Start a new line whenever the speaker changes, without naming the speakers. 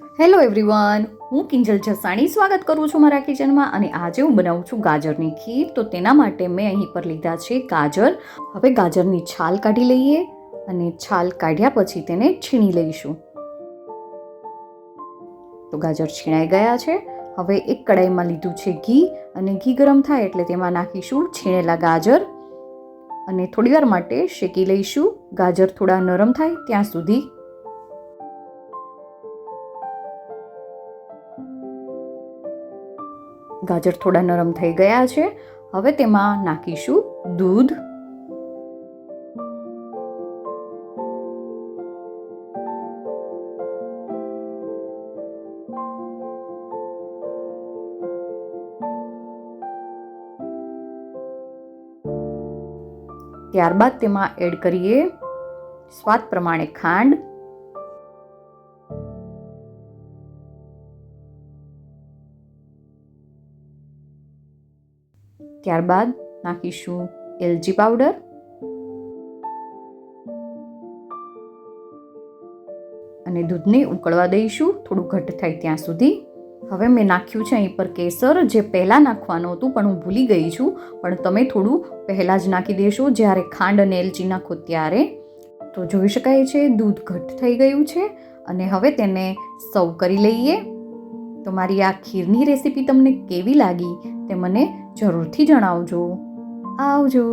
Hello everyone, હું કિંજલ જસાણી સ્વાગત કરું છું મારા કિચનમાં અને આજે હું બનાવું છું ગાજરની ખીર. તો તેના માટે મેં અહીં પર લીધા છે ગાજર. હવે ગાજરની છાલ કાઢી લઈએ અને છાલ કાઢ્યા પછી તેને છીણી લઈશું. તો ગાજર છીણાઈ ગયા છે. હવે એક કડાઈમાં લીધું છે ઘી અને ઘી ગરમ થાય એટલે તેમાં નાખીશું છીણેલા ગાજર. અને થોડીવાર માટે શેકી લઈશું. ગાજર થોડા નરમ થાય ત્યાં સુધી ગાજર થોડા નરમ થઈ ગયા છે. હવે તેમાં નાખીશું દૂધ. ત્યારબાદ તેમાં એડ કરીએ સ્વાદ પ્રમાણે ખાંડ. ત્યારબાદ નાખીશું એલચી પાવડર. અને દૂધને ઉકળવા દઈશું, થોડું ઘટ્ટ થાય ત્યાં સુધી. હવે મેં નાખ્યું છે અહીં પર કેસર, જે પહેલાં નાખવાનું હતું, પણ હું ભૂલી ગઈ છું. પણ તમે થોડું પહેલાં જ નાખી દેશો, જ્યારે ખાંડ અને એલચી નાખો ત્યારે. તો જોઈ શકાય છે, દૂધ ઘટ્ટ થઈ ગયું છે. અને હવે તેને સર્વ કરી લઈએ. તો મારી આ ખીરની રેસીપી તમને કેવી લાગી, તે મને જરૂરથી જણાવજો. આવજો.